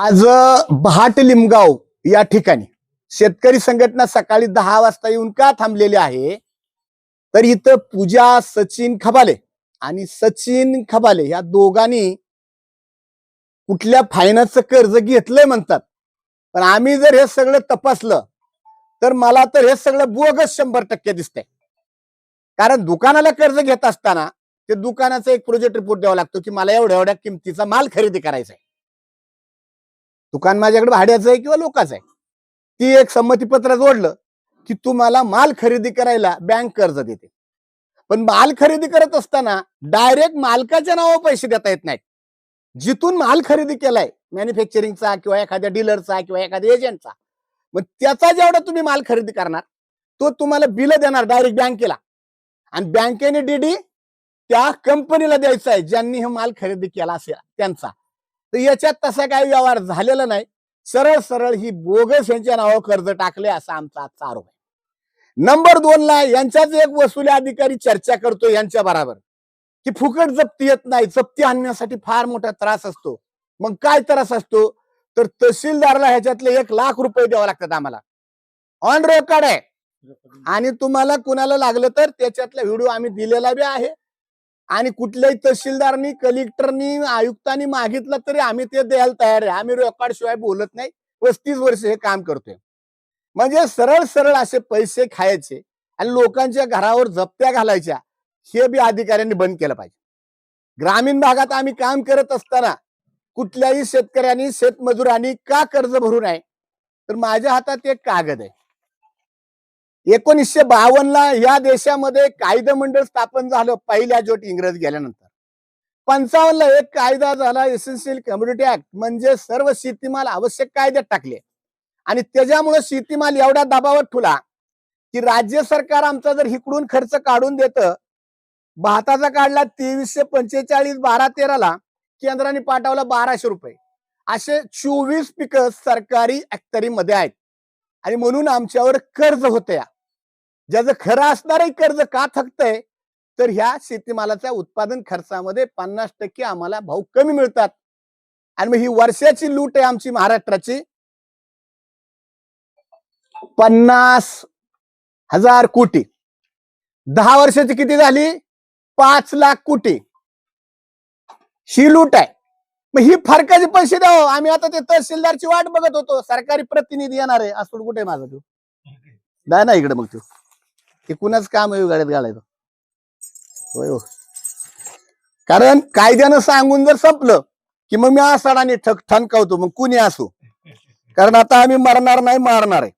आज बहाट लिमगाव या ठिकाणी. शेतकरी संघटना सकाळी दहा वाजता येऊन का थांबलेली आहे? तर इथं पूजा सचिन खबाले आणि सचिन खबाले या दोघांनी कुठल्या फायनान्सचं कर्ज घेतलंय म्हणतात. पण आम्ही जर हे सगळं तपासलं तर मला तर हे सगळं बोगस शंभर टक्के दिसतंय. कारण दुकानाला कर्ज घेत असताना ते दुकानाचा एक प्रोजेक्ट रिपोर्ट द्यावा लागतो की मला एवढ्या एवढ्या किमतीचा माल खरेदी करायचा आहे दुकान माझ्याकडे भाड्याचं आहे किंवा लोकांचं आहे? ती एक संमतीपत्र जोडलं की तुम्हाला माल खरेदी करायला बँक कर्ज देते. पण माल खरेदी करत असताना डायरेक्ट मालकाच्या नावावर पैसे देता येत नाहीत. जिथून माल खरेदी केलाय मॅन्युफॅक्चरिंगचा किंवा एखाद्या डीलरचा किंवा एखाद्या एजंटचा मग त्याचा जेवढा तुम्ही माल खरेदी करणार तो तुम्हाला बिल देणार डायरेक्ट बँकेला. आणि बँकेने डीडी त्या कंपनीला द्यायचा आहे ज्यांनी हे माल खरेदी केला असेल त्यांचा. तर याच्यात तसा काही व्यवहार झालेला नाही. सरळ सरळ ही बोगस यांच्या नावावर कर्ज टाकले असा आमचा आजचा आरोप आहे. नंबर दोन ला यांच्याच एक वसुली अधिकारी चर्चा करतो यांच्या बरोबर. की फुकट जप्ती येत नाही जप्ती आणण्यासाठी फार मोठा त्रास असतो. मग काय त्रास असतो? तर तहसीलदारला ह्याच्यातले एक लाख रुपये द्यावे लागतात आम्हाला. ऑन रेकॉर्ड आहे. आणि तुम्हाला कुणाला लागलं तर त्याच्यातला व्हिडिओ आम्ही दिलेला बी आहे. आणि कुठल्याही तहसीलदारनी कलेक्टरनी आयुक्तांनी मागितलं तरी आम्ही ते द्यायला तयार आहे. आम्ही रेकॉर्ड शिवाय बोलत नाही. पस्तीस वर्ष हे काम करतोय. म्हणजे सरळ सरळ असे पैसे खायचे आणि लोकांच्या घरावर जप्त्या घालायच्या हे बी अधिकाऱ्यांनी बंद केलं पाहिजे. ग्रामीण भागात आम्ही काम करत असताना कुठल्याही शेतकऱ्यांनी शेतमजुरांनी का कर्ज भरू नये? तर माझ्या हातात एक कागद आहे. एकोणीसशे बावन्नला या देशामध्ये कायदा मंडळ स्थापन झालं पहिल्या जोट इंग्रज गेल्यानंतर. पंचावन्नला एक कायदा झाला एसेन्शियल कम्युनिटी ऍक्ट म्हणजे सर्व शेतीमाल आवश्यक कायद्यात टाकले. आणि त्याच्यामुळे शेतीमाल एवढा दबावात ठुला की राज्य सरकार आमचा जर इकडून खर्च काढून देतं भाताचा काढला तेवीसशे पंचेचाळीस बारा तेराला केंद्राने पाठवला बाराशे रुपये. असे चोवीस पिकं सरकारी मध्ये आहेत. आणि म्हणून आमच्यावर कर्ज होत्या. ज्याचं खरं असणारही कर्ज का थकतंय तर ह्या शेतीमालाच्या उत्पादन खर्चामध्ये पन्नास टक्के आम्हाला भाव कमी मिळतात. आणि मग ही वर्षाची लूट आहे आमची महाराष्ट्राची. पन्नास हजार कोटी. दहा वर्षाची किती झाली? पाच लाख कोटी. ही लूट आहे. मग ही फरकाचे पैसे द्यावं आम्ही आता ते तहसीलदारची वाट बघत होतो. सरकारी प्रतिनिधी येणार आहे. असं कुठे माझा तो? नाही ना इकडे मग तो. ते कुणाच काम आहे गाड्यात घालायचं. होय हो. कारण कायद्यानं सांगून जर संपलं की मग मी आसाडाने ठक ठणकावतो मग कुणी असो? कारण आता आम्ही मरणार नाही मारणार आहे.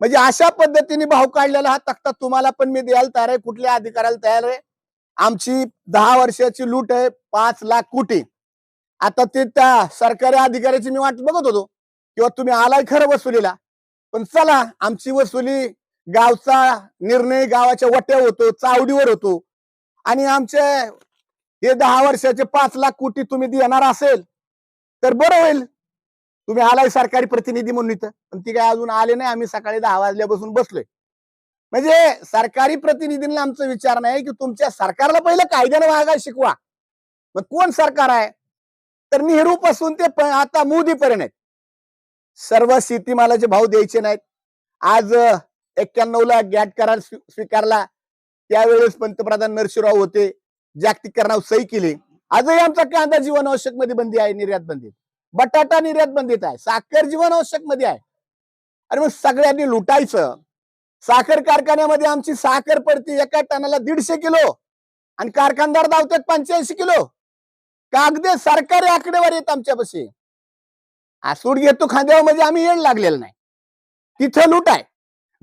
म्हणजे अशा पद्धतीने भाव काढलेला हा तक्ता तुम्हाला पण मी द्यायला तयार आहे कुठल्या अधिकाऱ्याला तयार आहे. आमची दहा वर्षाची लूट आहे पाच लाख कोटी. आता ते त्या सरकारी अधिकाऱ्याची मी वाट बघत होतो. किंवा तुम्ही आलाय खरं वसुलीला. पण चला आमची वसुली गावचा निर्णय गावाच्या वट्यावर होतो चावडीवर होतो. आणि आमचे हे दहा वर्षाचे पाच लाख कोटी तुम्ही देणार असेल तर बरं होईल. तुम्ही आलाय सरकारी प्रतिनिधी म्हणून इथं पण ती काय अजून आले नाही. आम्ही सकाळी दहा वाजल्यापासून बसलोय. म्हणजे सरकारी प्रतिनिधींना आमचा विचार नाही की तुमच्या सरकारला पहिलं कायद्यानं वागायला शिकवा. मग कोण सरकार आहे? तर नेहरू पासून ते आता मोदी पर्यंत सर्व शेतीमालाचे भाव द्यायचे नाहीत. आज एक्क्याण्णव ला गॅट करार स्वीकारला. त्यावेळेस पंतप्रधान नरसिंहराव होते. जागतिक करणावर सही केली. आजही आमचा कांदा जीवनावश्यकमध्ये बंदी आहे निर्यात बंदीत बटाटा निर्यात बंदीत आहे. साखर जीवनावश्यकमध्ये आहे. आणि मग सगळ्यांनी लुटायचं. साखर कारखान्यामध्ये आमची साखर पडते एका टनाला दीडशे किलो. आणि कारखानदार धावतात पंच्याऐंशी किलो. कागदे सरकारी आकडेवारी आहेत आमच्यापाशी. आसूड घेतो खांद्यावर म्हणजे आम्ही येड लागलेलं नाही. तिथं लूट आहे.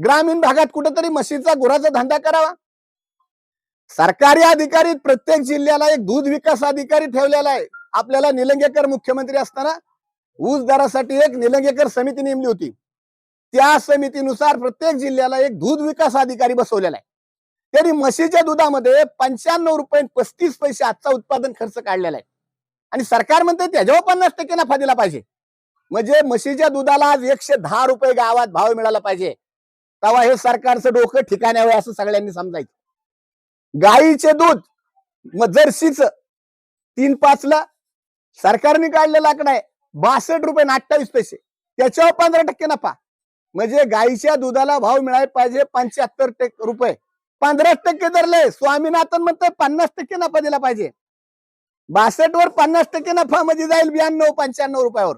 ग्रामीण भागात कुठेतरी म्हशीचा गुराचा धंदा करावा. सरकारी अधिकारी प्रत्येक जिल्ह्याला एक दूध विकास अधिकारी ठेवलेला आहे. आपल्याला निलंगेकर मुख्यमंत्री असताना ऊस दरासाठी एक निलंगेकर समिती नेमली होती. त्या समितीनुसार प्रत्येक जिल्ह्याला एक दूध विकास अधिकारी बसवलेला आहे. त्यांनी म्हशीच्या दुधामध्ये पंच्याण्णव रुपये पस्तीस पैसे आजचा उत्पादन खर्च काढलेला आहे. आणि सरकार म्हणते त्याच्यावर पन्नास टक्के नफा दिला पाहिजे. म्हणजे म्हशीच्या दुधाला आज एकशे दहा रुपये गावात भाव मिळाला पाहिजे. तेव्हा हे सरकारचं डोकं ठिकाण्यावर असं सगळ्यांनी समजायचं. गाईचे दूध मग जर्सीच तीन पाच ला सरकारने काढलेलं आकडा आहे. बासष्ट रुपये अठ्ठावीस पैसे. त्याच्यावर पंधरा टक्के नफा. म्हणजे गाईच्या दुधाला भाव मिळायला पाहिजे पंच्याहत्तर टक्के रुपये. पंधरा टक्के धरले स्वामीनाथन म्हणतोय पन्नास टक्के नफा दिला पाहिजे. बासष्ट वर पन्नास टक्के नफा म्हणजे जाईल ब्याण्णव पंच्याण्णव रुपयावर.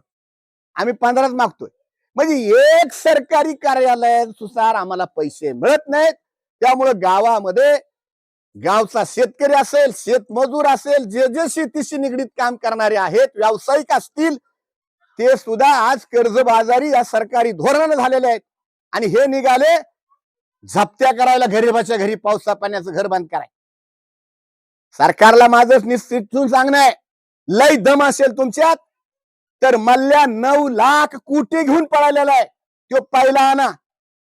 आम्ही पंधराच मागतोय. म्हणजे एक सरकारी कार्यालयानुसार आम्हाला पैसे मिळत नाहीत. त्यामुळे गावामध्ये गावचा शेतकरी असेल शेतमजूर असेल जे जे शेतीशी निगडीत काम करणारे आहेत व्यावसायिक असतील ते सुद्धा आज कर्जबाजारी या सरकारी धोरणाने झालेले आहेत. आणि हे निघाले झपत्या करायला गरीबाच्या घरी पावसा पाण्याचं घर बंद कराय सरकारला माझं निश्चितून सांगणं आहे. लय दम असेल तुमच्यात तर मल्ल्या नऊ लाख कोटी घेऊन पळालेला आहे. तो पहिला आणा.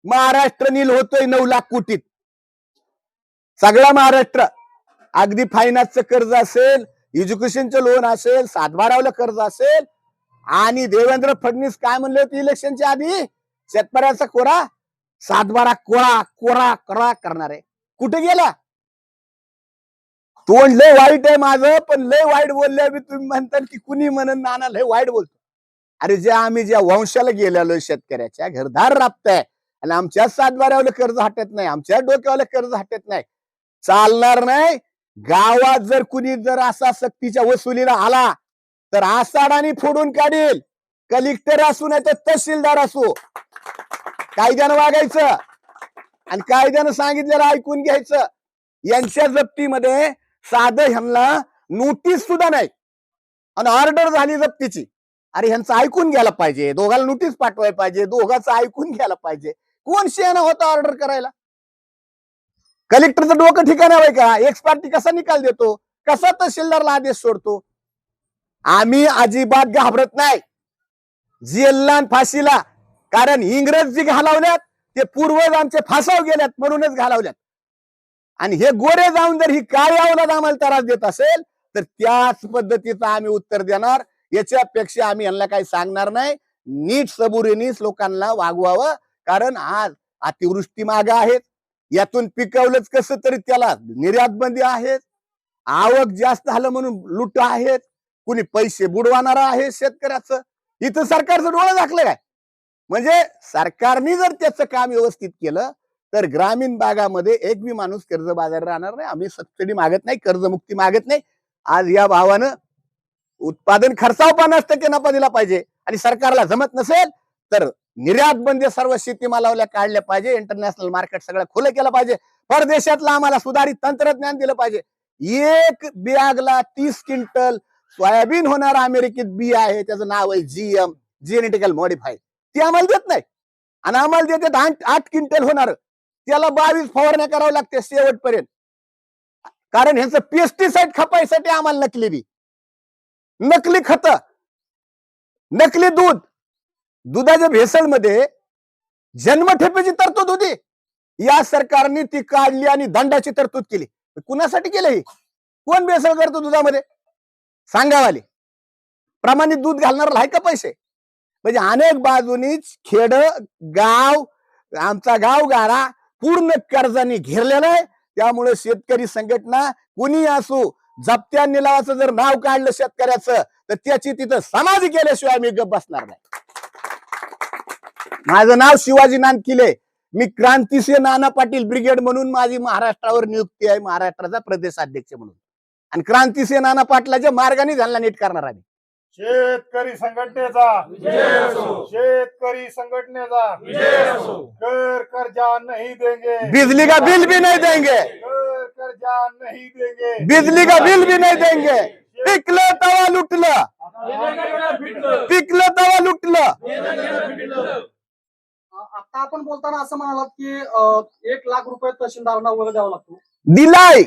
महाराष्ट्र नील होतोय नऊ लाख कोटीत. सगळा महाराष्ट्र. अगदी फायनान्सचं कर्ज असेल एज्युकेशनचं लोन असेल सातबारावलं कर्ज असेल आणि देवेंद्र फडणवीस काय म्हणले होते इलेक्शनच्या आधी? शेतकऱ्याचा कोरा सातबारा कोरा कोरा करा करणार. आहे कुठे गेला? तोंड लय वाईट आहे माझं पण लय वाईट बोलले मी तुम्ही म्हणताल की कुणी म्हणून नाना लय वाईट बोलतो. अरे जे आम्ही ज्या वंशाला गेलेलो शेतकऱ्याच्या घरदार राबताय. आणि आमच्या सातबाऱ्यावर कर्ज हटत नाही आमच्या डोक्यावाला कर्ज हटत नाही. चालणार नाही. गावात जर कुणी जर असा सक्तीच्या वसुलीला आला तर आसाडाने फोडून काढील. कलेक्टर असू नाही तर तहसीलदार असू. कायद्यानं वागायचं. आणि कायद्यानं सांगितलेलं ऐकून घ्यायचं. यांच्या जप्तीमध्ये साधं ह्यांना नोटीस सुद्धा नाही. आणि ऑर्डर झाली जप्तीची. अरे ह्यांचं ऐकून घ्यायला पाहिजे. दोघाला नोटीस पाठवायला पाहिजे. दोघांचं ऐकून घ्यायला पाहिजे. कोण शेण होता ऑर्डर करायला? कलेक्टरचं डोकं ठिकाण हवंय का? एक्स पार्टी कसा निकाल देतो? कसा तहसीलदारला आदेश सोडतो? आम्ही अजिबात घाबरत नाही. जेलला फाशीला. कारण इंग्रज जी घालवल्यात ते पूर्वज आमचे फासाव गेल्यात म्हणूनच घालवल्यात. आणि हे गोरे जाऊन जर ही काळी अवलाद आम्हाला त्रास देत असेल तर त्याच पद्धतीचं आम्ही उत्तर देणार. याच्यापेक्षा आम्ही यांना काही सांगणार नाही. नीट सबुरीनीच लोकांना वागवावं. कारण आज अतिवृष्टी माग आहेत. यातून पिकवलंच कसं तरी त्याला निर्यात बंदी आहे आवक जास्त झालं म्हणून लुट आहेत. कुणी पैसे बुडवणार आहे शेतकऱ्याचं. इथं सरकारचं डोळं दाखलं काय? म्हणजे सरकारने जर त्याचं काम व्यवस्थित केलं तर ग्रामीण भागामध्ये एक बी माणूस कर्ज बाजार राहणार नाही. आम्ही सबसिडी मागत नाही कर्जमुक्ती मागत नाही. आज या भावानं उत्पादन खर्चाव पन्नास टक्के नफा दिला पाहिजे आणि सरकारला जमत नसेल तर निर्यात बंदी सर्व शेतीमालावल्या काढल्या पाहिजे. इंटरनॅशनल मार्केट सगळं खुलं केलं पाहिजे. परदेशातलं आम्हाला सुधारित तंत्रज्ञान दिलं पाहिजे. एक बियागला तीस क्विंटल सोयाबीन होणार अमेरिकेत बी आहे. त्याचं नाव आहे जीएम जेनेटिकल मॉडिफाय ते आम्हाला देत नाही. आणि आम्हाला देते दहा आठ क्विंटल होणार. त्याला बावीस फवारण्या करावं लागते शेवटपर्यंत. कारण ह्याचं पेस्टिसाइड खपायसाठी आम्हाला नकली बी. नकली खत. नकली दूध. दुधाच्या भेसळमध्ये जन्मठेपेची तरतूद होती. या सरकारने ती काढली आणि दंडाची तरतूद केली. कुणासाठी केलं ही? कोण भेसळ करतो दुधामध्ये? सांगावाले. प्रमाणित दूध घालणार आहे का पैसे? म्हणजे अनेक बाजूनीच खेड गाव आमचा गाव गारा पूर्ण कर्जाने घेरलेला आहे. त्यामुळे शेतकरी संघटना कुणी असो जप्त्या निलावाचं जर नाव काढलं शेतकऱ्याचं तर त्याची तिथं समाधी केल्याशिवाय मी गप बसणार नाही. माझं नाव शिवाजी नानकिले. मी क्रांतिसिंह नाना पाटील ब्रिगेड म्हणून माझी महाराष्ट्रावर नियुक्ती आहे महाराष्ट्राचा प्रदेश अध्यक्ष म्हणून. आणि क्रांतिसिंह नाना पाटलाच्या मार्गाने झाला नीट करणार आम्ही. शेतकरी संघटनेचा. विजय असो. शेतकरी संघटनेचा. विजय असो. कर कर्जा नहीं देंगे. बिजली का बिल भी नहीं देंगे? कर कर्जा नहीं देंगे. बिजली का बिल भी नहीं देंगे? पिकलं तवा लुटलं. पिकलं तवा लुटलं. आता आपण बोलताना असं म्हणालात की एक लाख रुपये तहसीलदारांना वगैरे द्यावा लागतो. दिलाय.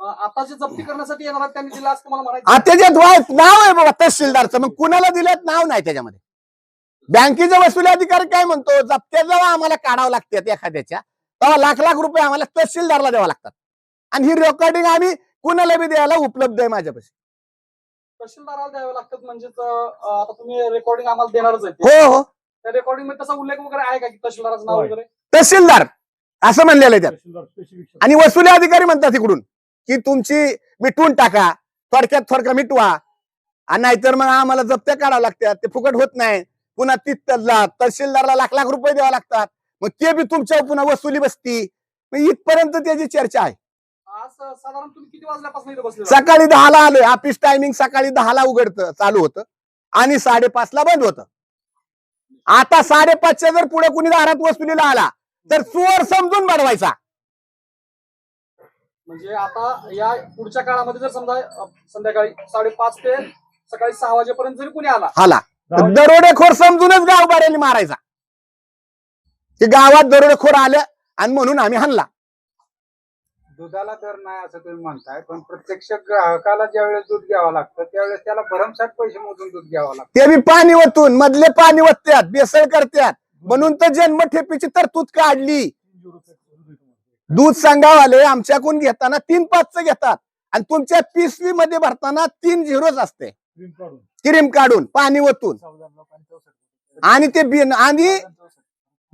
अं, आता जे जप्ती करण्यासाठी येणार आहेत त्यांनी दिला असं मला म्हणायचं आ, त्याच्यात वाय- नाव आहे बाबा तहसीलदारचं. मग कुणाला दिल्यात नाव नाही त्याच्यामध्ये. बँकेचा वसुली अधिकारी काय म्हणतो? जप्त्या जेव्हा आम्हाला काढावं लागतात एखाद्याच्या. तेव्हा लाख लाख रुपये आम्हाला तहसीलदारला द्यावा लागतात. आणि ही रेकॉर्डिंग आम्ही कुणाला बी द्यायला उपलब्ध आहे माझ्यापाशी. तहसीलदाराला द्यावे लागतात म्हणजे आता तुम्ही रेकॉर्डिंग आम्हाला देणारच आहे हो हो. त्या रेकॉर्डिंगमध्ये तसा उल्लेख वगैरे आहे का की तहसीलदाराचं नाव होय. वगैरे? तहसीलदार. असं म्हणलेलं आहे त्यात. आणि वसुली अधिकारी म्हणतात तिकडून की तुमची मिटवून टाका. थोडक्यात थोडक्यात मिटवा. आणि नाहीतर मग आम्हाला जप्त्या काढावं लागतात. ते फुकट होत नाही. पुन्हा ती तहसीलदारला लाख लाख रुपये द्यावे लागतात. मग ते बी तुमच्या पुन्हा वसुली बसती. मग इथपर्यंत त्याची चर्चा आहे. सकाळी दहाला आलोय. ऑफिस टायमिंग सकाळी दहाला उघडतं चालू होतं. आणि साडेपाचला बंद होतं. आता साडेपाचच्या जर पुढे कुणी दारात वसुलीला आला तर चोर समजून बनवायचा. म्हणजे आता या पुढच्या काळामध्ये जर समजा संध्याकाळी साडेपाच ते सकाळी सहा वाजेपर्यंत जरी कुणी आला तर दरोडेखोर समजूनच गाव बाऱ्याने मारायचा. ते गावात दरोडेखोर आलं आणि म्हणून आम्ही हाणला. दुधाला तर नाही असं तुम्ही म्हणताय पण प्रत्यक्ष ग्राहकाला ज्यावेळेस दूध घ्यावं लागतं त्यावेळेस त्याला भरमसाठ पैसे मोजून दूध घ्यावं लागतं. ते बी पाणी वतून मधले पाणी वतत्यात बेसळ करत्यात. म्हणून तर जन्म ठेपीची तरतूद काढली. दूध संघावाले आमच्याकडून घेताना तीन पाचचं घेतात. आणि तुमच्या पिशवी मध्ये भरताना तीन झिरोच असते. क्रीम काढून. पाणी वतून आणि ते बिन आणि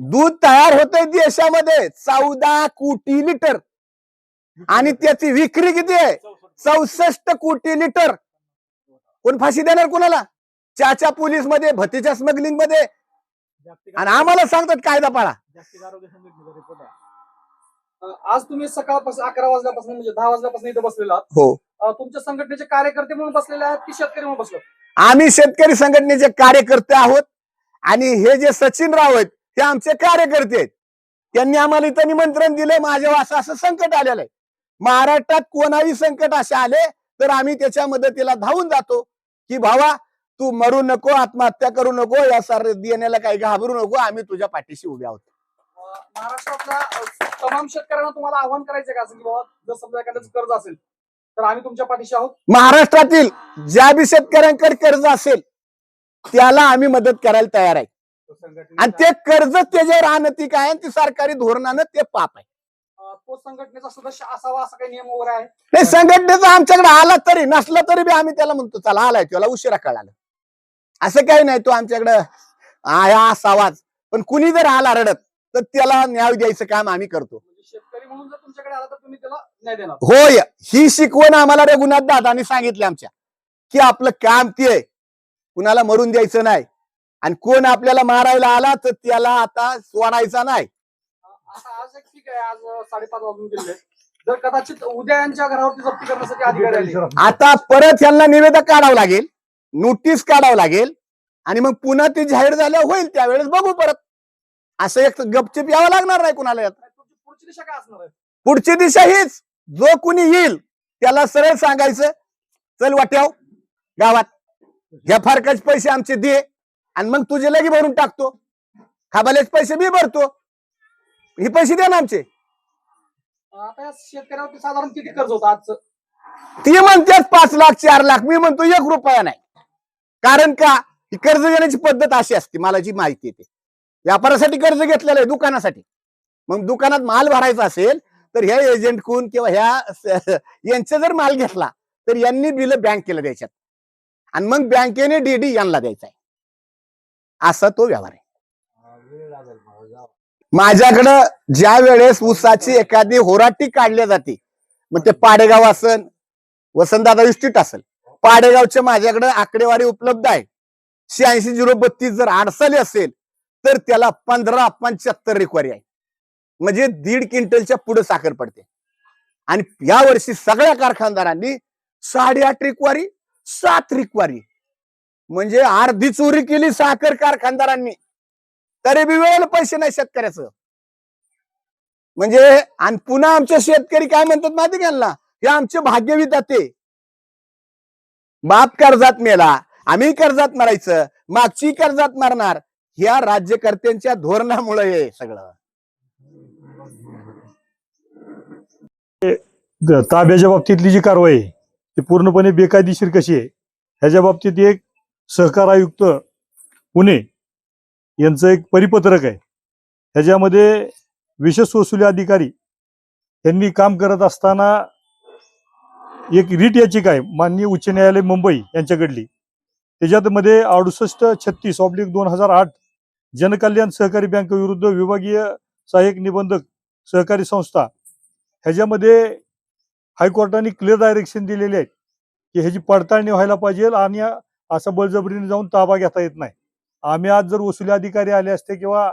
दूध तयार होतंय देशामध्ये. चौदा कोटी लिटर. आणि त्याची विक्री किती आहे? चौसष्ट कोटी. लिटर. कोण फाशी देणार कोणाला? चाचा पोलीसमध्ये भतीच्या स्मगलिंगमध्ये. आणि आम्हाला सांगतात कायदा पाळा. आज तुम्ही सकाळपासून अकरा वाजल्यापासून म्हणजे दहा वाजल्यापासून इथे बसलेला आहात. हो. तुमच्या संघटनेचे कार्यकर्ते म्हणून बसलेले आहेत की शेतकरी म्हणून बसले? आम्ही शेतकरी संघटनेचे कार्यकर्ते आहोत आणि हे जे सचिन राव आहेत ते आमचे कार्यकर्ते आहेत. त्यांनी आम्हाला इथं निमंत्रण दिलं माझ्या असं असं संकट आलेलं आहे. महाराष्ट्रात कोणाही संकट असे आले तर आम्ही त्याच्या मदतीला धावून जातो की भावा तू मरू नको आत्महत्या करू नको या सार देण्याला काही घाबरू नको आम्ही तुझ्या पाठीशी उभे आहोत. महाराष्ट्रातल्या तमाम शेतकऱ्यांना तुम्हाला आव्हान करायचं का? असं की बाबा जर समजा एखाद्याचं कर्ज असेल तर आम्ही तुमच्या पाठीशी आहोत. महाराष्ट्रातील ज्या बी शेतकऱ्यांकडे कर्ज असेल त्याला आम्ही मदत करायला तयार आहे. तो आणि ते कर्ज त्याच्यावर अनैतिक आहे आणि ते सरकारी धोरणानं ते पाप आहे. तो संघटनेचा सदस्य असावा असा काही नियम वगैरे आहे? नाही संघटनेचा आमच्याकडे आला तरी नसला तरी बी आम्ही त्याला म्हणतो चला आलाय त्याला उशिरा कळालं. असं काही नाही तो आमच्याकडं आया असावाच. पण कुणी जर आला रडत तर त्याला न्याय द्यायचं काम आम्ही करतो. म्हणजे शेतकरी म्हणून जर तुमच्याकडे आला तर तुम्ही त्याला न्याय देणार. होय ही शिकवण आम्हाला रघुनाथ दादानी सांगितली आमच्या की आपलं काम ते आहे. कुणाला मरून द्यायचं नाही. आणि कोण आपल्याला मारायला आला तर त्याला आता सोडायचा नाही. आता आज एक ठीक आहे आज अ, साडेपाच वाजून गेले जर कदाचित उद्या यांच्या घरावरती जप्ती करण्यासाठी अधिकारी आले. आता परत यांना निवेदक काढावं लागेल नोटीस काढावं लागेल. आणि मग पुन्हा ते जाहीर झालं होईल त्यावेळेस बघू परत. असं एक गपचिप यावं लागणार नाही कुणाला यात. पुढची दिशा काय असणार आहे? पुढची दिशा हीच. जो कुणी येईल त्याला सरळ सांगायचं चल वाट्याव गावात. ह्या फारकाचे पैसे आमचे दे. आणि मग तुझे लगे भरून टाकतो. खाबालेच पैसे मी भरतो. हे पैसे दे ना आमचे. अ, आता या शेतकऱ्यावरती साधारण किती कर्ज होतं आजचं? ती म्हणतेच पाच लाख चार लाख. मी म्हणतो एक रुपया नाही. कारण का? ही कर्ज घेण्याची पद्धत अशी असते मला जी माहिती येते व्यापारासाठी कर्ज घेतलेलं आहे दुकानासाठी. मग दुकानात माल भरायचा असेल तर ह्या एजंट कोण किंवा ह्या यांचा जर माल घेतला तर यांनी बिल बँकेला द्यायच्यात आणि मग बँकेने डीडी यांना द्यायचा आहे. असा तो व्यवहार आहे. माझ्याकडं ज्या वेळेस ऊसाची एखादी होराटी काढली जाते मग ते पाडेगाव असन वसंतदादा इस्टेट असेल. पाडेगावच्या माझ्याकडे आकडेवारी उपलब्ध आहे. शहाऐंशी झिरो बत्तीस जर आडसाली असेल तर त्याला पंधरा पंच्याहत्तर रिक्वारी आहे. म्हणजे दीड क्विंटलच्या पुढे साखर पडते. आणि या वर्षी सगळ्या कारखानदारांनी साडेआठ रिक्वारी सात रिक्वारी म्हणजे अर्धी चोरी केली साखर कारखानदारांनी. तरी बी वेळेला पैसे नाही शेतकऱ्याचं. म्हणजे आणि पुन्हा आमचे शेतकरी काय म्हणतात माहिती घ्यायला हे आमचे भाग्यविधाते. बाप कर्जात मेला आम्ही कर्जात मारायचं मागची कर्जात मारणार. ह्या राज्यकर्त्यांच्या धोरणामुळे हे सगळं. ताब्याच्या बाबतीतली जी कारवाई आहे ती पूर्णपणे बेकायदेशीर कशी आहे ह्याच्या बाबतीत एक सहकार आयुक्त पुणे यांचं एक परिपत्रक आहे. ह्याच्यामध्ये विशेष वसुली अधिकारी यांनी काम करत असताना एक रीट याचिका आहे माननीय उच्च न्यायालय मुंबई यांच्याकडली. त्याच्यामध्ये अडुसष्ट छत्तीस ऑब्लिक दोन हजार आठ जनकल्याण सहकारी बँक विरुद्ध विभागीय सहाय्यक निबंधक सहकारी संस्था ह्याच्यामध्ये हायकोर्टाने क्लिअर डायरेक्शन दिलेले आहेत की ह्याची पडताळणी व्हायला पाहिजे आणि असं बळजबरीने जाऊन ताबा घेता येत नाही. आम्ही आज जर वसुली अधिकारी आले असते किंवा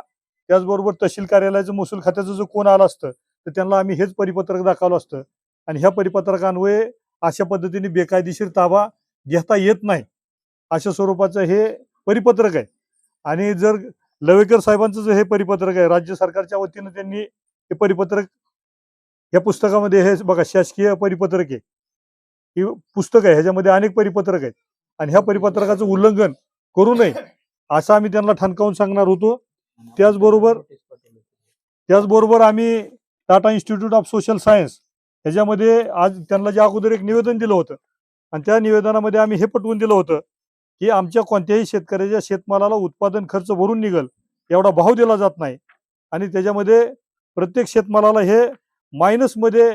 त्याचबरोबर तहसील कार्यालयाचं महसूल खात्याचं जर कोण आला असतं तर त्यांना आम्ही हेच परिपत्रक दाखवलं असतं. आणि ह्या परिपत्रकान्वये अशा पद्धतीने बेकायदेशीर ताबा घेता येत नाही. अशा स्वरूपाचं हे परिपत्रक आहे. आणि जर लवेकर साहेबांचं जे हे परिपत्रक आहे राज्य सरकारच्या वतीनं त्यांनी हे परिपत्रक या पुस्तकामध्ये हे बघा शासकीय परिपत्रक आहे. ही पुस्तक आहे ह्याच्यामध्ये अनेक परिपत्रक आहेत. आणि ह्या परिपत्रकाचं उल्लंघन करू नये असं आम्ही त्यांना ठणकावून सांगणार होतो. त्याचबरोबर त्याचबरोबर आम्ही Tata institute of social science ह्याच्यामध्ये आज त्यांना जे अगोदर एक निवेदन दिलं होतं आणि त्या निवेदनामध्ये आम्ही हे पटवून दिलं होतं की आमच्या कोणत्याही शेतकऱ्याच्या शेतमालाला उत्पादन खर्च भरून निघल एवढा भाव दिला जात नाही. आणि त्याच्यामध्ये प्रत्येक शेतमालाला हे मायनसमध्ये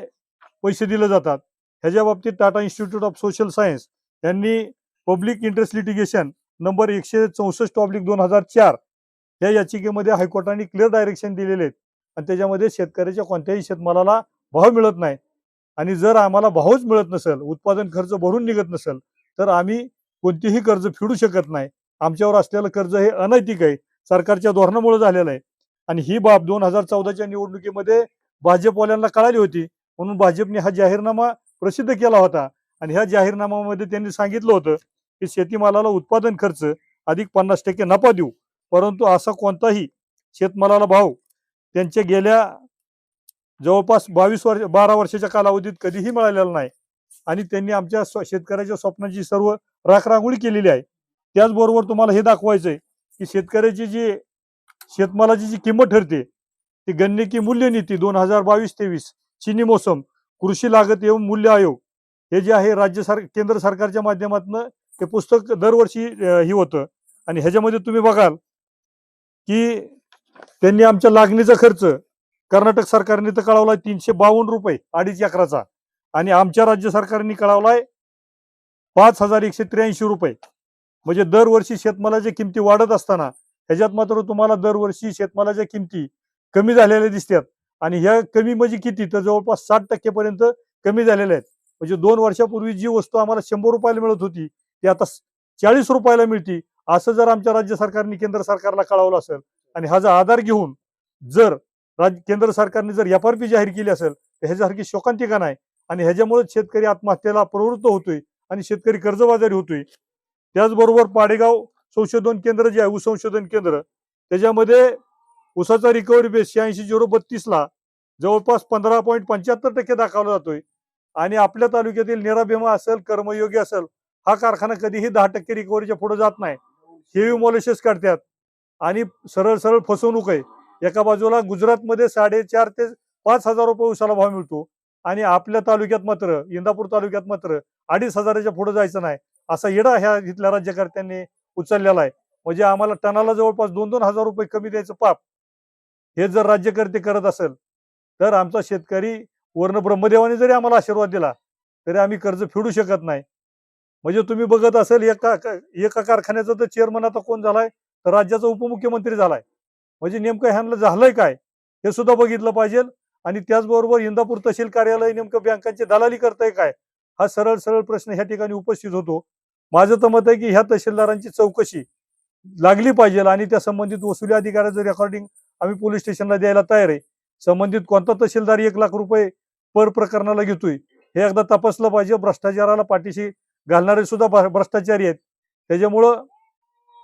पैसे दिले जातात. ह्याच्या बाबतीत Tata institute of social science यांनी पब्लिक इंटरेस्ट लिटिगेशन नंबर एकशे चौसष्ट ऑब्लिक दोन हजार चार या याचिकेमध्ये हायकोर्टाने क्लिअर डायरेक्शन दिलेले आहेत. आणि त्याच्यामध्ये शेतकऱ्याच्या कोणत्याही शेतमालाला भाव मिळत नाही. आणि जर आम्हाला भावच मिळत नसेल उत्पादन खर्च भरून निघत नसेल तर आम्ही कोणतेही कर्ज फेडू शकत नाही. आमच्यावर असलेलं कर्ज हे अनैतिक आहे. सरकारच्या धोरणामुळे झालेलं आहे. आणि ही बाब दोन हजार चौदाच्या निवडणुकीमध्ये भाजपवाल्यांना कळाली होती. म्हणून भाजपने हा जाहीरनामा प्रसिद्ध केला होता. आणि ह्या जाहीरनाम्यामध्ये त्यांनी सांगितलं होतं की शेतीमालाला उत्पादन खर्च अधिक पन्नास टक्के नफा देऊ. परंतु असा कोणताही शेतमालाला भाव त्यांच्या गेल्या जवळपास बावीस वर्ष बारा वर्षाच्या कालावधीत कधीही मिळालेला नाही. आणि त्यांनी आमच्या स्व- शेतकऱ्याच्या स्वप्नाची सर्व राखरांगोळी केलेली आहे. त्याचबरोबर तुम्हाला हे दाखवायचं आहे की शेतकऱ्याची जी शेतमालाची जी किंमत ठरते ती गण्यकी मूल्य नीती दोन हजार बावीस तेवीस चिनी मोसम कृषी लागत एवं मूल्य आयोग हे जे आहे राज्य सर केंद्र सरकारच्या माध्यमातून ते पुस्तक दरवर्षी ही हे होतं. आणि ह्याच्यामध्ये तुम्ही बघाल की त्यांनी आमच्या लागणीचा खर्च कर्नाटक सरकारने तर कळवलाय तीनशे बावन्न रुपये अडीच एकराचा. आणि आमच्या राज्य सरकारने कळवलाय पाच हजार एकशे त्र्याऐंशी रुपये. म्हणजे दरवर्षी शेतमालाच्या किमती वाढत असताना ह्याच्यात मात्र तुम्हाला दरवर्षी शेतमालाच्या किमती कमी झालेल्या दिसतात. आणि ह्या कमी म्हणजे किती? तर जवळपास साठ टक्केपर्यंत कमी झालेल्या आहेत. म्हणजे दोन वर्षापूर्वी जी वस्तू आम्हाला शंभर रुपयाला मिळत होती ती आता चाळीस रुपयाला मिळती. असं जर आमच्या राज्य सरकारने केंद्र सरकारला कळवलं असेल आणि ह्याचा आधार घेऊन जर राज्य केंद्र सरकारने जर एफ आर पी जाहीर केली असेल तर ह्याच्यासारखी शोकांतिका नाही. आणि ह्याच्यामुळे शेतकरी आत्महत्येला प्रवृत्त होतोय. आणि शेतकरी कर्जबाजारी होतोय. त्याचबरोबर पाडेगाव संशोधन केंद्र जे आहे ऊस संशोधन केंद्र त्याच्यामध्ये ऊसाचा रिकव्हरी बेस शहाऐंशी झिरो बत्तीसला जवळपास पंधरा पॉईंट पंच्याहत्तर टक्के दाखवला जातोय. आणि आपल्या तालुक्यातील निराभीमा असेल कर्मयोगी असेल हा कारखाना कधीही दहा टक्के रिकव्हरीच्या पुढे जात नाही. हेवी मॉलिशस काढतात. आणि सरळ सरळ फसवणूक आहे. एका बाजूला गुजरातमध्ये साडेचार ते पाच हजार रुपये उसाला भाव मिळतो. आणि आपल्या तालुक्यात मात्र इंदापूर तालुक्यात मात्र अडीच हजाराच्या पुढे जायचं नाही. असा येडा ह्या इथल्या राज्यकर्त्यांनी उचललेला आहे. म्हणजे आम्हाला टनाला जवळपास दोन दोन हजार रुपये कमी द्यायचं पाप. हे जर राज्यकर्ते करत असेल तर आमचा शेतकरी वर्ण ब्रह्मदेवाने जरी आम्हाला आशीर्वाद दिला तरी आम्ही कर्ज फेडू शकत नाही. म्हणजे तुम्ही बघत असेल एका एका कारखान्याचा तर चेअरमन आता कोण झालाय? तर राज्याचा उपमुख्यमंत्री झालाय. म्हणजे नेमकं ह्यांना झालंय काय? हे सुद्धा बघितलं पाहिजे. आणि त्याचबरोबर इंदापूर तहसील कार्यालय नेमकं बँकांची दलाली करताय काय? हा सरळ सरळ प्रश्न ह्या ठिकाणी उपस्थित होतो. माझं तर मत आहे की ह्या तहसीलदारांची चौकशी लागली पाहिजे आणि त्या संबंधित वसुली अधिकाऱ्याचं रेकॉर्डिंग आम्ही पोलीस स्टेशनला द्यायला तयार आहे. संबंधित कोणता तहसीलदार एक लाख रुपये पर प्रकरणाला घेतोय हे एकदा तपासलं पाहिजे. भ्रष्टाचाराला पाठीशी घालणारे सुद्धा भ्रष्टाचारी आहेत. त्याच्यामुळं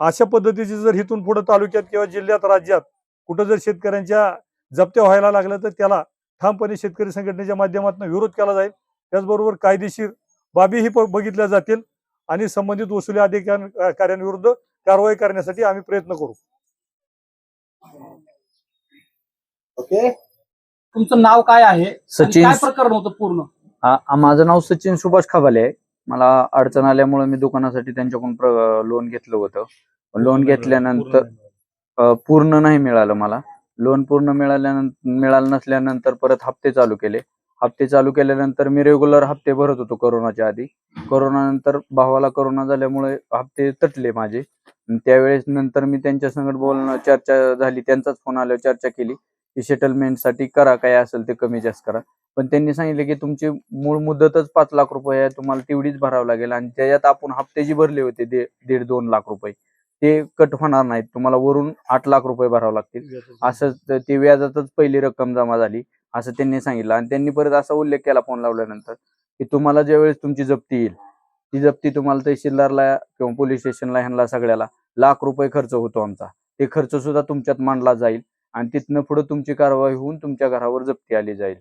अशा पद्धतीचे जर इथून पुढे तालुक्यात किंवा जिल्ह्यात राज्यात कुठं जर शेतकऱ्यांच्या जप्त्या व्हायला लागल्या तर त्याला ठामपणे शेतकरी संघटनेच्या माध्यमातून विरोध केला जाईल. त्याचबरोबर कायदेशीर बाबीही बघितल्या जातील आणि संबंधित वसुली अधिकाऱ्यांविरुद्ध कारवाई करण्यासाठी आम्ही प्रयत्न करू. ओके? तुमचं नाव काय आहे? सचिन काय प्रकरण होतं पूर्ण? आ- माझं नाव सचिन सुभाष खबाले आहे. मला अडचण आल्यामुळे मी दुकानासाठी त्यांच्याकडून लोन घेतलं होतं. लोन घेतल्यानंतर अ, पूर्ण नाही मिळालं मला. लोन पूर्ण मिळाल्यानंतर मिळालं नसल्यानंतर परत हप्ते चालू केले. हप्ते चालू केल्यानंतर मी रेग्युलर हप्ते भरत होतो कोरोनाच्या आधी. कोरोना नंतर भावाला कोरोना झाल्यामुळे हप्ते तटले माझे. त्यावेळेस नंतर मी त्यांच्या संगत बोलणं चर्चा झाली त्यांचाच फोन आल्यावर चर्चा केली की सेटलमेंटसाठी करा काय असेल ते कमी जास्त करा. पण त्यांनी सांगितलं की तुमची मूळ मुदतच पाच लाख रुपये आहे तुम्हाला तेवढीच भरावं लागेल आणि त्याच्यात आपण हप्ते जी भरले होते दे- दीड दोन लाख रुपये ते कट होणार नाहीत. तुम्हाला वरून आठ लाख रुपये भरावे लागतील. असं त- ते व्याजातच पहिली रक्कम जमा झाली. असं त्यांनी सांगितलं. आणि त्यांनी परत असा उल्लेख केला फोन लावल्यानंतर की तुम्हाला ज्यावेळेस तुमची जप्ती येईल ती जप्ती तुम्हाला तहसीलदारला किंवा पोलीस स्टेशनला ह्यांना सगळ्याला लाख रुपये खर्च होतो आमचा. ते खर्च सुद्धा तुमच्यात मांडला जाईल आणि तिथनं पुढे तुमची कारवाई होऊन तुमच्या घरावर जप्ती आली जाईल.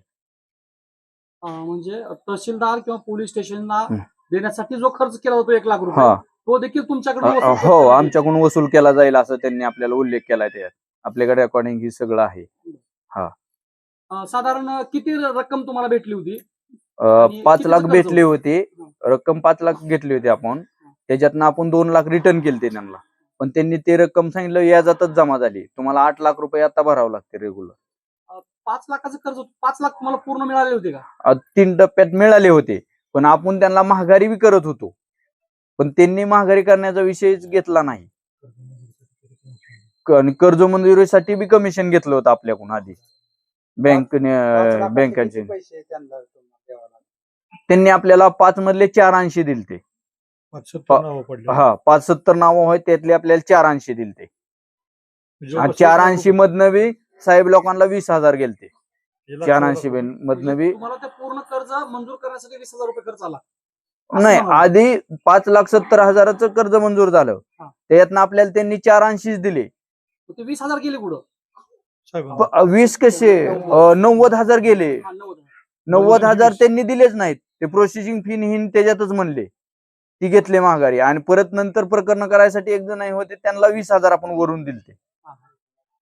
म्हणजे तहसीलदार किंवा पोलीस स्टेशनला हं. देण्यासाठी जो खर्च केला जातो एक लाख रुपये हा. तो देखील तुमच्याकडे हो. आमच्याकडून वसूल केला जाईल असं त्यांनी आपल्याला उल्लेख केलाय त्यात. आपल्याकडे रेकॉर्डिंग ही सगळं आहे. अं, साधारण किती रक्कम तुम्हाला भेटली होती? आणि पाच किती लाख भेटले होतं? होते. रक्कम पाच लाख घेतली होती आपण. त्याच्यातनं आपण दोन लाख रिटर्न केले त्यांना. पण त्यांनी ते रक्कम सांगितलं याजातच जमा झाली. तुम्हाला आठ लाख रुपये आता भरावं लागते रेग्युलर पाच लाखाचं कर्ज होतं. पाच लाख तुम्हाला पूर्ण मिळाले होते का? तीन टप्प्यात मिळाले होते. पण आपण त्यांना महागारी बी करत होतो. पण त्यांनी महागारी करण्याचा विषयच घेतला नाही. क- आणि कर्ज मंजुरीसाठी बी कमिशन घेतलं होतं आपल्याकडून आधी. बँक बँकाचे. पैसे त्यांना तुम्हाला द्यावं लागेल? त्यांनी आपल्याला पाच मधले चार ऐंशी दिलते. हा पाच सत्तर नावं होय त्यातले आपल्याला चार ऐंशी दिलते. आणि चार ऐंशी मधनं बी साहेब लोकांना वीस हजार गेलते. चार ऐंशी मधनं बी तुम्हाला ते पूर्ण कर्ज मंजूर करण्यासाठी वीस हजार रुपये खर्च आला. नाही. आधी पाच लाख सत्तर हजाराचं कर्ज मंजूर झालं. हा. त्याच्यातनं आपल्याला त्यांनी चार ऐंशीच दिले. मग ते वीस हजार गेले कुठं? प- वीस कसे? अं, नव्वद हजार गेले. नव्वद हजार. त्यांनी दिलेच नाहीत. ते प्रोसेसिंग फी हिन त्याच्यातच म्हणले. ती घेतले महागारी आणि परत नंतर प्रकरण करायसाठी एक जण होते त्यांना वीस हजार आपण वरून दिलते.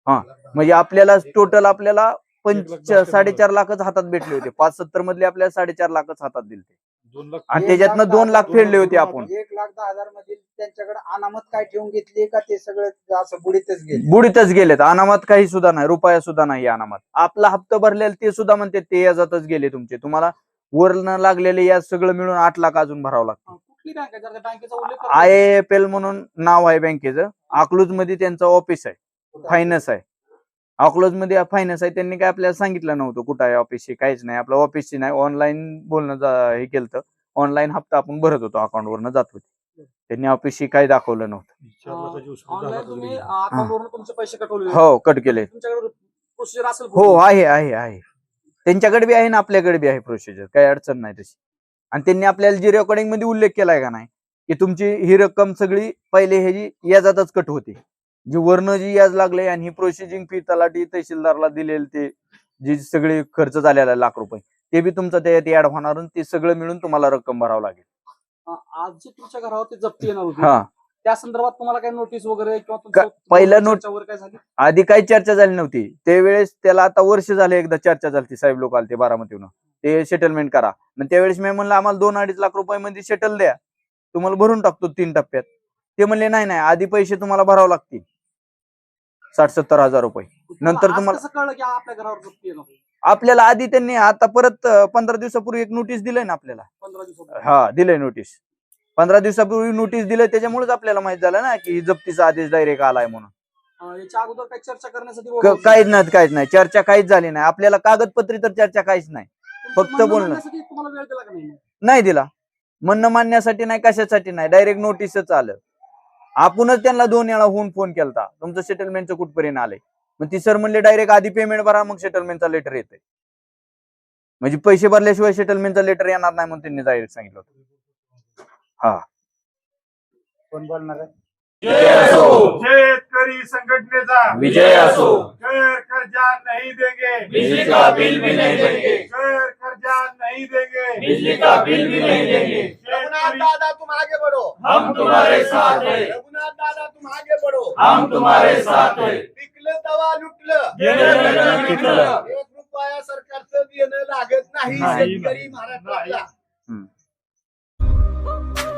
हा म्हणजे आपल्याला टोटल आपल्याला पंच साडेचार लाखच हातात भेटले होते. पाच सत्तर मधले आपल्याला साडेचार लाखच हातात दिलते. आणि त्याच्यातनं दोन लाख फेडले होते आपण. एक लाख दहा हजारमध्ये त्यांच्याकडे अनामत काय ठेवून घेतली का ते सगळं असं बुडीतच गेले? बुडीतच गेलेत. अनामात काही सुद्धा नाही रुपया सुद्धा नाही अनामात. आपला हप्ता भरलेला ते सुद्धा म्हणते ते याजातच गेले तुमचे. तुम्हाला वरनं लागलेले या सगळं मिळून आठ लाख अजून भरावं लागतं. आय? एफ एल म्हणून नाव आहे बँकेचं अकलूजमध्ये त्यांचं ऑफिस आहे. फायनान्स आहे. अकलूजमध्ये फायनान्स आहे त्यांनी काय आपल्याला सांगितलं नव्हतं कुठं आहे ऑफिसची काहीच नाही. आपलं ऑफिसची नाही ऑनलाईन बोलणं हे केलं ऑनलाईन हप्ता आपण भरत होतो अकाउंट वरनं जात होते. त्यांनी ऑफिसची काही दाखवलं नव्हतं. हो. कट केले. तुमच्याकडे प्रोसिजर असेल हो आहे आहे आहे. त्यांच्याकडे बी आहे ना आपल्याकडे बी आहे प्रोसिजर काही अडचण नाही तशी. आणि त्यांनी आपल्याला जी रेकॉर्डिंगमध्ये उल्लेख केलाय का नाही की तुमची ही रक्कम सगळी पहिले ह्याची याजातच कट होते. जी वर्ण जी याज लागले आणि ही प्रोसिजिंग फी तलाठी तहसीलदारला दिलेली ते जी सगळी खर्च झालेला आहे लाख रुपये ते बी तुमचं त्याच्यात ऍड होणार आणि ते सगळं मिळून तुम्हाला रक्कम भरावं लागेल. आज जी तुमच्या घरावरती जप्ती येणार होती हा. त्या संदर्भात तुम्हाला काही नोटीस वगैरे किंवा का- तुमचं- पहिलं तुमच्या नोट- काय झाली? आधी काही चर्चा झाली नव्हती. त्यावेळेस त्याला आता वर्ष झाले एकदा चर्चा झाली साहेब लोक आले ते बारामतीहून ते सेटलमेंट करा. मग त्यावेळेस मी म्हणलं आम्हाला दोन अडीच लाख रुपये मध्ये सेटल द्या. तुम्हाला भरून टाकतो तीन टप्प्यात. ते म्हणले नाही नाही. आधी पैसे तुम्हाला भरावे लागतील. साठ सत्तर हजार रुपये. नंतर तुम्हाला- कसं कळलं की आपल्या घरावर? आपल्याला आधी त्यांनी आता परत अं, पंधरा दिवसापूर्वी एक नोटीस दिलंय ना आपल्याला. पंधरा हा दिलंय नोटीस पंधरा दिवसापूर्वी नोटीस दिलंय त्याच्यामुळेच आपल्याला माहीत झालं ना की जप्तीचा आदेश डायरेक्ट आलाय म्हणून. अं, याच्या अगोदर काही चर्चा करण्यासाठी क- बोलवलं काहीच नाही काहीच नाही. चर्चा काहीच झाली नाही. आपल्याला कागदपत्री तर चर्चा काहीच नाही. तुमचं फक्त म्हणणं बोलणं. मांडण्यासाठी तुम्हाला वेळ दिला का नाही नाही दिला. म्हणणं मानण्यासाठी नाही कशासाठी नाही. डायरेक्ट नोटीसच आलं. आपणच त्यांना दोन वेळा होऊन फोन केलता. तुमचं सेटलमेंटचं कुठपर्यंत आलंय? मग ती सर म्हणले डायरेक्ट आधी पेमेंट भरा मग सेटलमेंटचा लेटर येते म्हणजे पैसे भरल्याशिवाय सेटलमेंटचा लेटर येणार नाही म्हणून त्यांनी डायरेक्ट सांगितलं होतं. कोण बोलणार आहे? शेतकरी संघटनेचा विजय असो. गैर कर्जा नहीं देंगे. बिजली का बिल भी नहीं देंगे. गैर कर्जा नहीं देंगे. बिजली का बिल भी नहीं देंगे. रघुनाथ दादा तुम आगे बढ़ो. हम तुम्हारे साथ हैं. रघुनाथ दादा तुम आगे बढ़ो. हम तुम्हारे साथ हैं. पिकलं दवा लुटलं. एक रुपया सरकारचं देणं लागत नाही शेतकरी महाराष्ट्रातला.